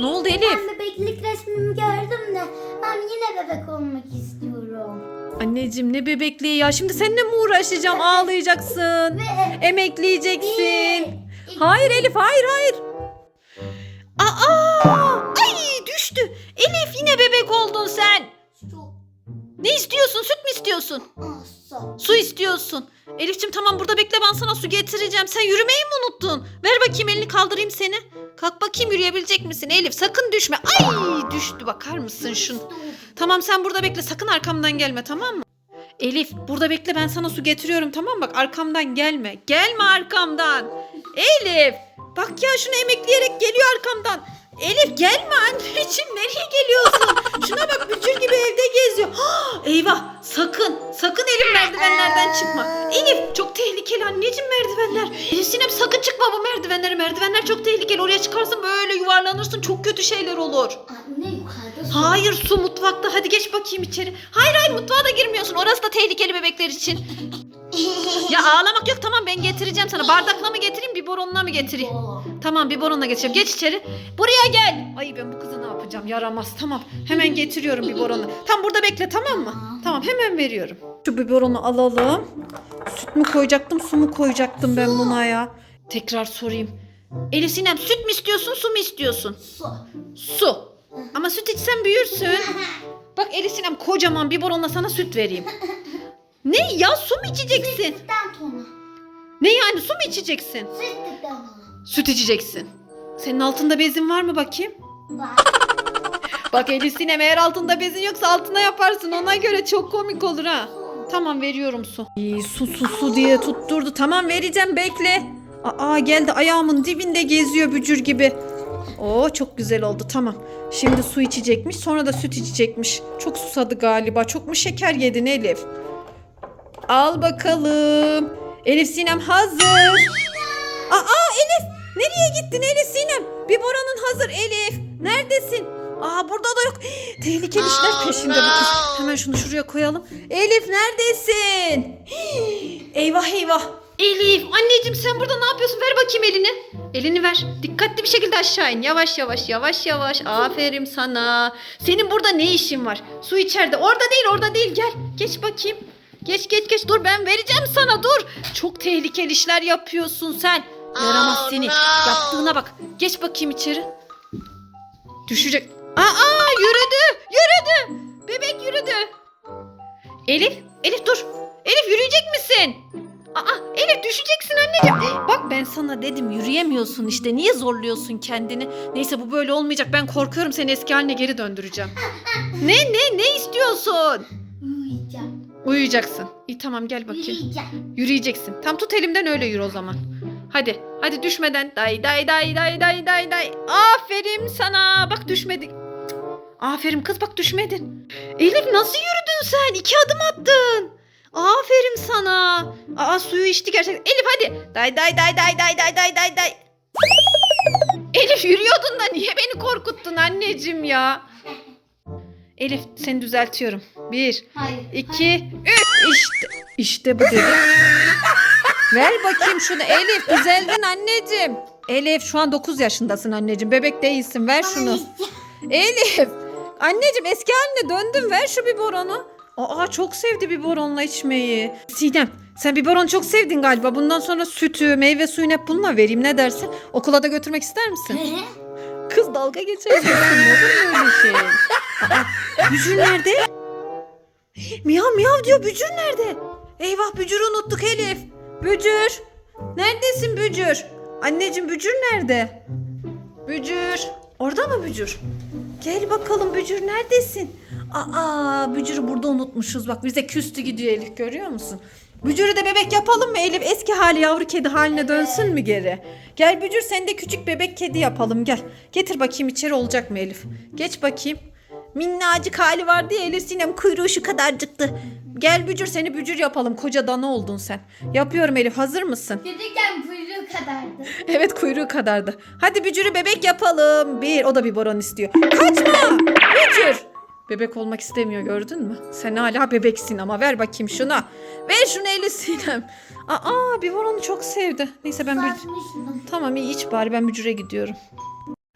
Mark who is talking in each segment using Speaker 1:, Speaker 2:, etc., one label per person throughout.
Speaker 1: Ne oldu Elif?
Speaker 2: Ben bebeklik resmimi gördüm de ben yine bebek olmak istiyorum.
Speaker 1: Anneciğim ne bebekliği ya. Şimdi seninle mi uğraşacağım? Ağlayacaksın.
Speaker 2: Ve
Speaker 1: Emekleyeceksin. Hayır Elif hayır hayır. Aa! Ay düştü. Elif yine bebek oldun sen.
Speaker 2: su
Speaker 1: Ne istiyorsun? Süt mü istiyorsun?
Speaker 2: olsa.
Speaker 1: Su istiyorsun. Elifçim tamam burada bekle ben sana su getireceğim. Sen yürümeyi mi unuttun? Ver bakayım elini kaldırayım seni. Kalk bakayım yürüyebilecek misin Elif? Sakın düşme. Ay düştü bakar mısın şunu? Tamam sen burada bekle sakın arkamdan gelme tamam mı? Elif burada bekle ben sana su getiriyorum tamam? Bak arkamdan gelme. Gelme arkamdan. Elif bak ya şunu emekleyerek geliyor arkamdan. Elif gelme anneciğim Oraya çıkarsın böyle yuvarlanırsın çok kötü şeyler olur.
Speaker 2: Anne yukarıda su.
Speaker 1: Hayır su mutfakta. Hadi geç bakayım içeri. Hayır hayır mutfağa da girmiyorsun. Orası da tehlikeli bebekler için. ya ağlamak yok tamam ben getireceğim sana. Bardakla mı getireyim biberonla mı getireyim? Tamam biberonla getireceğim. Geç içeri. Buraya gel. Ay ben bu kızı ne yapacağım? Yaramaz. Tamam. Hemen getiriyorum biberonu. Tam burada bekle tamam mı? Tamam hemen veriyorum. Şu biberonu alalım. Süt mü koyacaktım, su mu koyacaktım ben buna ya? Tekrar sorayım. Elif Sinem süt mü istiyorsun, su mu istiyorsun?
Speaker 2: Su.
Speaker 1: Su. Ama süt içsen büyürsün. Bak Elif Sinem kocaman biberonla sana süt vereyim. Ne ya su mu içeceksin?
Speaker 2: Sütten sonra.
Speaker 1: Ne yani su mu içeceksin?
Speaker 2: Sütten sonra.
Speaker 1: Süt içeceksin. Senin altında bezin var mı bakayım?
Speaker 2: Bak.
Speaker 1: Bak Elif Sinem eğer altında bezin yoksa altına yaparsın ona göre çok komik olur ha. Tamam veriyorum su. İyi, su su su diye tutturdu. Tamam vereceğim bekle. Aa geldi ayağımın dibinde geziyor bücür gibi. Oo çok güzel oldu tamam. Şimdi su içecekmiş sonra da süt içecekmiş. Çok susadı galiba. Çok mu şeker yedin Elif? Al bakalım. Elif Sinem hazır. Aa Elif nereye gittin Elif Sinem? Biberonun hazır Elif. Neredesin? Aa burada da yok. Tehlikeli işler peşinde bu kız. Hemen şunu şuraya koyalım. Elif neredesin? eyvah eyvah. Elif anneciğim sen burada ne yapıyorsun? Ver bakayım elini. Elini ver. Dikkatli bir şekilde aşağı in. Yavaş yavaş yavaş yavaş. Aferin sana. Senin burada ne işin var? Su içeride. Orada değil orada değil. Gel. Geç bakayım. Geç geç geç. Dur ben vereceğim sana dur. Çok tehlikeli işler yapıyorsun sen. Yaramaz seni. Yaptığına bak. Geç bakayım içeri. Düşecek. Aa yürüdü. Yürüdü. Bebek yürüdü. Elif. Elif dur. Elif yürüyecek misin? Aa Elif düşeceksin anneciğim. Bak ben sana dedim yürüyemiyorsun işte. Niye zorluyorsun kendini? Neyse bu böyle olmayacak. Ben korkuyorum seni eski haline geri döndüreceğim. ne ne ne istiyorsun?
Speaker 2: Uyuyacağım.
Speaker 1: Uyuyacaksın. İyi tamam gel bakayım.
Speaker 2: Uyuyacağım.
Speaker 1: Yürüyeceksin. Tam tut elimden öyle yürü o zaman. Hadi. Hadi düşmeden. Day day day day day day day. Aferin sana. Bak düşmedin. Cık. Aferin kız bak düşmedin. Elif nasıl yürüdün sen? İki adım attın. Aferin sana. Aa suyu içti gerçekten. Elif hadi. Day day day day day day day day day. Elif yürüyordun da niye beni korkuttun anneciğim ya? Elif seni düzeltiyorum. Bir,
Speaker 2: Hayır.
Speaker 1: İki, üç. İşte, işte bu dedi. Ver bakayım şunu. Elif düzeldin anneciğim. Elif şu an 9 yaşındasın anneciğim. Bebek değilsin. Ver şunu. Elif. Anneciğim eski haline döndün. Ver şu biberonu. Aa çok sevdi biberonla içmeyi. Sidem sen biberon çok sevdin galiba. Bundan sonra sütü, meyve suyunu hep bununla vereyim. Ne dersin? Okula da götürmek ister misin? Kız dalga geçiyorsun. Olur mu öyle şey? Aa, Bücür nerede? Miyav miyav diyor. Bücür nerede? Eyvah Bücür'ü unuttuk Elif. Bücür. Neredesin Bücür? Anneciğim Bücür nerede? Bücür. Orada mı Bücür? Gel bakalım Bücür neredesin? Aa Bücür'ü burada unutmuşuz. Bak bize küstü gidiyor Elif görüyor musun? Bücür'ü de bebek yapalım mı Elif? Eski hali yavru kedi haline dönsün mü geri? Gel Bücür sen de küçük bebek kedi yapalım gel. Getir bakayım içeri olacak mı Elif? Geç bakayım. Minnacık hali vardı ya Elif Sinem kuyruğu şu kadarcıktı. Gel Bücür seni Bücür yapalım. Koca dana oldun sen. Yapıyorum Elif hazır mısın?
Speaker 2: Çocukken kuyruğu kadardı.
Speaker 1: Evet kuyruğu kadardı. Hadi Bücür'ü bebek yapalım. Bir o da bir boron istiyor. Kaçma Bücür. Bebek olmak istemiyor gördün mü? Sen hala bebeksin ama ver bakayım şuna. Ver şunu Elif Sinem. Aa bir boronu çok sevdi. Neyse ben Bücür... Tamam iyi iç bari ben Bücür'e gidiyorum.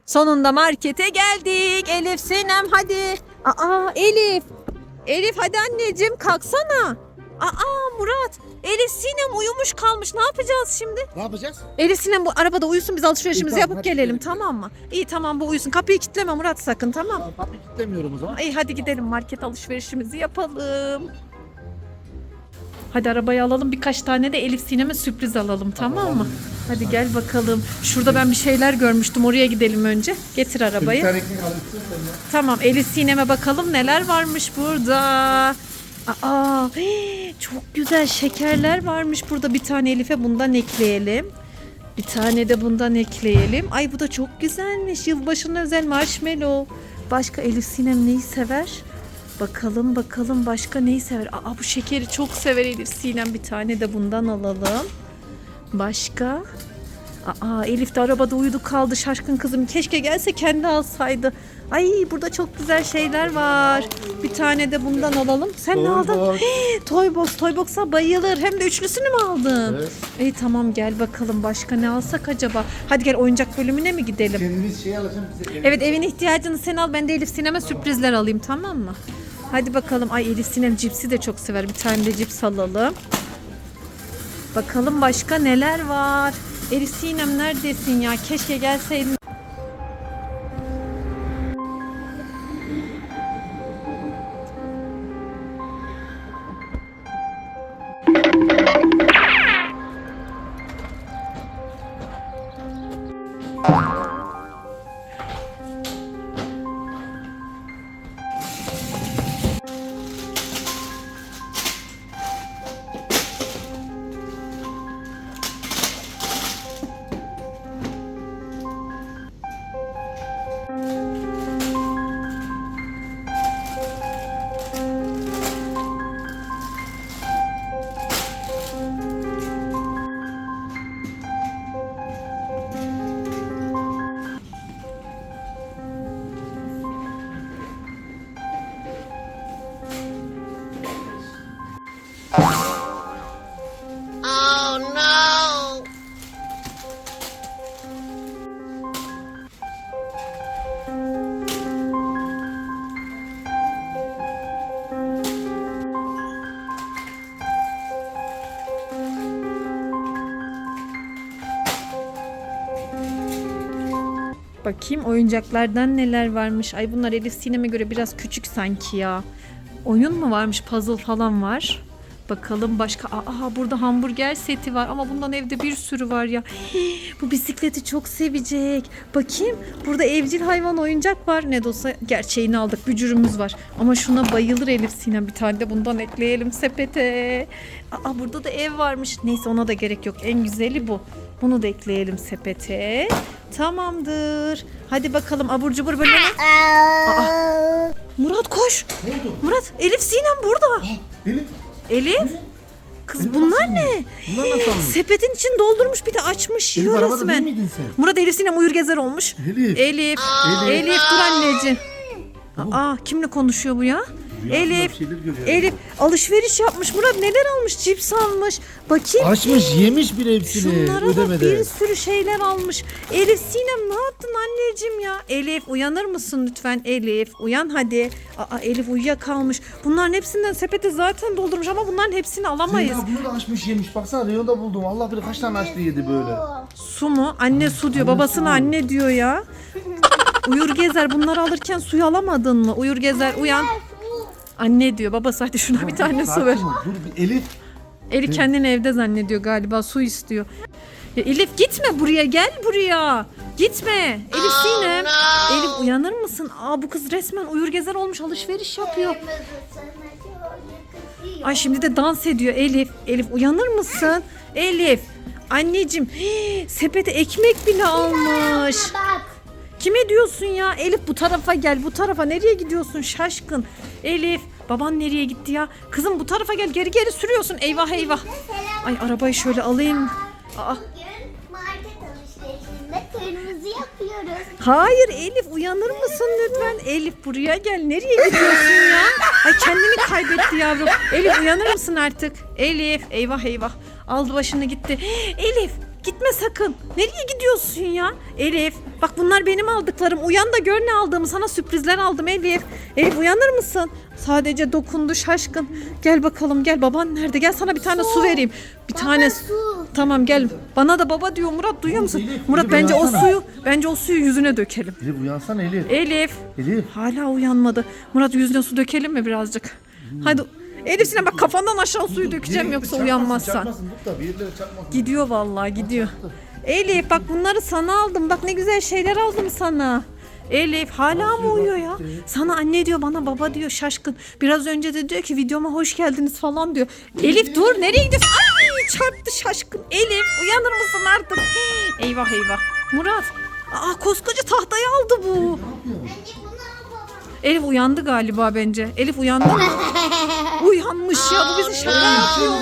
Speaker 1: Sonunda markete geldik. Elif Sinem hadi. Aa Elif. Elif hadi anneciğim kalksana. Aa Murat. Elif Sinem uyumuş kalmış. Ne yapacağız şimdi?
Speaker 3: Ne yapacağız?
Speaker 1: Elif Sinem bu arabada uyusun biz alışverişimizi
Speaker 3: İyi, tamam,
Speaker 1: yapıp
Speaker 3: hadi
Speaker 1: gelelim
Speaker 3: gidelim.
Speaker 1: tamam mı? İyi tamam bu uyusun. Kapıyı kilitleme Murat sakın tamam.
Speaker 3: Tamam, kapıyı kilitlemiyorum o zaman.
Speaker 1: İyi hadi gidelim market alışverişimizi yapalım. Hadi arabayı alalım birkaç tane de Elif Sinem'e sürpriz alalım tamam mı? Hadi gel bakalım. Şurada ben bir şeyler görmüştüm oraya gidelim önce. Getir
Speaker 3: Bir
Speaker 1: arabayı.
Speaker 3: tane ekmek alırsın sen ya.
Speaker 1: Tamam Elif Sinem'e bakalım neler varmış burada. Aa, hii, çok güzel şekerler varmış burada. Bir tane Elif'e bundan ekleyelim. Bir tane de bundan ekleyelim. Ay bu da çok güzelmiş. Yılbaşına özel marshmallow. Başka Elif Sinem neyi sever? Bakalım bakalım başka neyi sever? Aa bu şekeri çok sever Elif Sinem. Bir tane de bundan alalım. Başka? Aa Elif de arabada uyudu kaldı şaşkın kızım. Keşke gelse kendi alsaydı. Ay burada çok güzel şeyler var. Bir tane de bundan alalım. Sen ne aldın?
Speaker 3: Toybox.
Speaker 1: Hii, bayılır. Hem de üçlüsünü mü aldın?
Speaker 3: Evet.
Speaker 1: İyi tamam gel bakalım başka ne alsak acaba? Hadi gel oyuncak bölümüne mi gidelim?
Speaker 3: Kendimiz şey alacağım bize.
Speaker 1: Evet evin ihtiyacını sen al ben de Elif Sinem'e sürprizler alayım tamam mı? Hadi bakalım. Ay Elif Sinem cipsi de çok sever. Bir tane de cips alalım. Bakalım başka neler var? Elif neredesin ya? Keşke gelseydin. Bakayım oyuncaklardan neler varmış. Ay bunlar Elif Sinem'e göre biraz küçük sanki ya. Oyun mu varmış? Puzzle falan var. Bakalım başka. Aa burada hamburger seti var ama bundan evde bir sürü var ya. Hii, bu bisikleti çok sevecek. Bakayım burada evcil hayvan oyuncak var. Ne de olsa gerçeğini aldık. Bücürümüz var. Ama şuna bayılır Elif Sinem. Bir tane de bundan ekleyelim sepete. Aa burada da ev varmış. Neyse ona da gerek yok. En güzeli bu. Bunu da ekleyelim sepete. Tamamdır. Hadi bakalım abur cubur bölümü. Aa, Murat koş.
Speaker 3: Ne oldu?
Speaker 1: Murat Elif Sinem burada.
Speaker 3: Aa, Elif.
Speaker 1: Elif. Kız
Speaker 3: Elif
Speaker 1: bunlar ne?
Speaker 3: Bunlar nasıl almış?
Speaker 1: Sepetin için doldurmuş bir de açmış
Speaker 3: Elif
Speaker 1: yiyor
Speaker 3: arabada değil
Speaker 1: resmen.
Speaker 3: miydin sen?
Speaker 1: Murat Elif Sinem uyur gezer olmuş.
Speaker 3: Elif.
Speaker 1: Elif.
Speaker 3: Elif.
Speaker 1: Elif dur anneciğim. Aa kimle konuşuyor bu ya? Elif. Elif alışveriş yapmış. Murat neler almış? Cips almış. Bakayım.
Speaker 3: Açmış yemiş bir hepsini
Speaker 1: Şunlara bak
Speaker 3: ödemeden.
Speaker 1: bir sürü şeyler almış. Elif Sinem ne yaptın anneciğim ya? Elif uyanır mısın lütfen Elif? Uyan hadi. Aa Elif uyuyakalmış. Bunların hepsinden sepete zaten doldurmuş ama bunların hepsini alamayız.
Speaker 3: Zeyda bunu da açmış yemiş. Baksana reyonda buldum. Allah bilir kaç tane açtı yedi böyle.
Speaker 1: Su mu? Anne su diyor.
Speaker 3: Anne
Speaker 1: Babasına
Speaker 3: su.
Speaker 1: anne diyor ya. Uyur gezer bunları alırken suyu alamadın mı? Uyur gezer uyan. Anne diyor. Babası hadi şuna bir tane su
Speaker 3: Sakin
Speaker 1: ver.
Speaker 3: ol, Dur bir Elif.
Speaker 1: Eli kendini evde zannediyor galiba. Su istiyor. Ya Elif gitme buraya. Gel buraya. Gitme. Elif Sinem. Elif uyanır mısın? Aa bu kız resmen uyur gezer olmuş alışveriş yapıyor. Ay şimdi de dans ediyor Elif. Elif uyanır mısın? Elif. Anneciğim hii, sepete ekmek bile almış.
Speaker 2: Bak.
Speaker 1: Kime diyorsun ya? Elif bu tarafa gel bu tarafa. Nereye gidiyorsun şaşkın? Elif baban nereye gitti ya? Kızım bu tarafa gel geri geri sürüyorsun. Eyvah eyvah. Ay arabayı şöyle alayım. Aa,
Speaker 2: kırmızı yapıyoruz.
Speaker 1: hayır Elif uyanır mısın lütfen? Elif buraya gel. Nereye gidiyorsun ya? Ay kendini kaybetti yavrum. Elif uyanır mısın artık? Elif eyvah eyvah. Aldı başını gitti. Elif gitme sakın. Nereye gidiyorsun ya? Elif bak bunlar benim aldıklarım. Uyan da gör ne aldığımı. Sana sürprizler aldım Elif. Elif uyanır mısın? Sadece dokundu şaşkın. Gel bakalım gel. Baban nerede? Gel sana bir tane su vereyim. Bir tane
Speaker 2: su.
Speaker 1: Tamam gel. Bana da baba diyor Murat duyuyor musun?
Speaker 3: Elif,
Speaker 1: Murat
Speaker 3: Elif,
Speaker 1: bence o
Speaker 3: uyansana.
Speaker 1: suyu bence o suyu yüzüne dökelim.
Speaker 3: Elif uyansana Elif.
Speaker 1: Elif
Speaker 3: Elif.
Speaker 1: hala uyanmadı. Murat yüzüne su dökelim mi birazcık? Hadi Elif Sinem bak kafandan aşağı suyu dökeceğim yoksa uyanmazsan.
Speaker 3: Çarpmasın tut da bir yerlere çarpmasın.
Speaker 1: Gidiyor vallahi gidiyor. Elif bak bunları sana aldım. Bak ne güzel şeyler aldım sana. Elif hala mı uyuyor ya? Sana anne diyor bana baba diyor şaşkın. Biraz önce de diyor ki videoma hoş geldiniz falan diyor. Elif dur nereye gidiyorsun? Ay çarptı şaşkın. Elif uyanır mısın artık? Eyvah eyvah. Murat. Aa koskoca tahtayı aldı bu.
Speaker 2: Anne bunu.
Speaker 1: Elif uyandı galiba bence. Elif uyandı mı? Uyanmış ya bu bizi şaka yapıyor.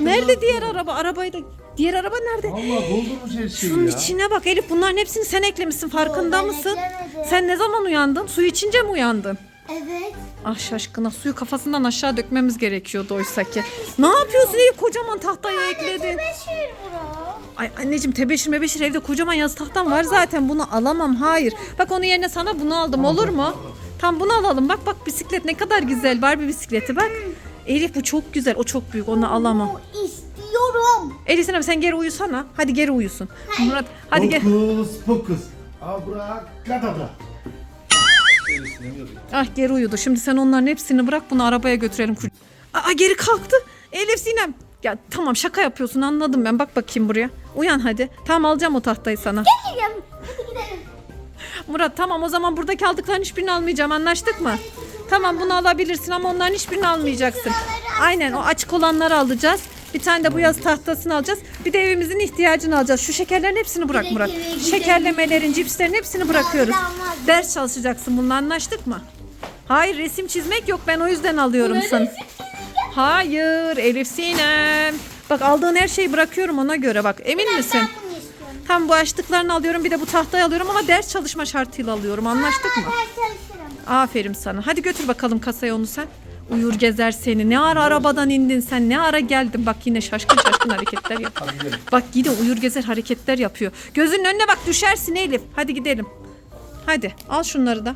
Speaker 1: Nerede diğer araba? Arabayı da diğer araba nerede?
Speaker 3: Allah doldurmuş her şeyi
Speaker 1: Şunun
Speaker 3: ya.
Speaker 1: içine bak Elif bunların hepsini sen eklemişsin farkında
Speaker 2: ben
Speaker 1: mısın?
Speaker 2: eklemedim.
Speaker 1: Sen ne zaman uyandın? Su içince mi uyandın?
Speaker 2: Evet.
Speaker 1: Ah şaşkına suyu kafasından aşağı dökmemiz gerekiyordu oysa ki. Ne yapıyorsun Elif kocaman tahtaya ekledin.
Speaker 2: Tebeşir bura.
Speaker 1: Ay anneciğim tebeşir mebeşir evde kocaman yazı tahtam var zaten bunu alamam hayır. Bak onun yerine sana bunu aldım olur mu? Tam bunu alalım bak bak bisiklet ne kadar güzel Barbie bisikleti bak. Elif bu çok güzel o çok büyük onu alamam.
Speaker 2: İstiyorum.
Speaker 1: Elif Sinem sen geri uyusana. Hadi geri uyusun. Murat hadi gel.
Speaker 3: Hokus pokus. Abrakadabra.
Speaker 1: Ah geri uyudu. Şimdi sen onların hepsini bırak bunu arabaya götürelim. Aa geri kalktı. Elif Sinem. Ya tamam şaka yapıyorsun anladım ben. Bak bakayım buraya. Uyan hadi. Tamam alacağım o tahtayı sana.
Speaker 2: Gidelim.
Speaker 1: Murat tamam o zaman buradaki aldıkların hiçbirini almayacağım anlaştık mı? Tamam bunu alabilirsin ama onların hiçbirini almayacaksın. Aynen o açık olanları alacağız. Bir tane de bu yaz tahtasını alacağız. Bir de evimizin ihtiyacını alacağız. Şu şekerlerin hepsini bırak Murat. Şekerlemelerin, cipslerin hepsini bırakıyoruz. Ders çalışacaksın bununla anlaştık mı? Hayır resim çizmek yok ben o yüzden alıyorum sana. Hayır Elif Sinem. Bak aldığın her şeyi bırakıyorum ona göre bak emin misin? Tam bu açtıklarını alıyorum bir de bu tahtayı alıyorum ama ders çalışma şartıyla alıyorum anlaştık mı?
Speaker 2: Ben çalışırım.
Speaker 1: Aferin sana. Hadi götür bakalım kasaya onu sen. Uyur gezer seni. Ne ara arabadan indin sen? Ne ara geldin? Bak yine şaşkın şaşkın hareketler yapıyor. Bak yine uyur gezer hareketler yapıyor. Gözünün önüne bak düşersin Elif. Hadi gidelim. Hadi al şunları da.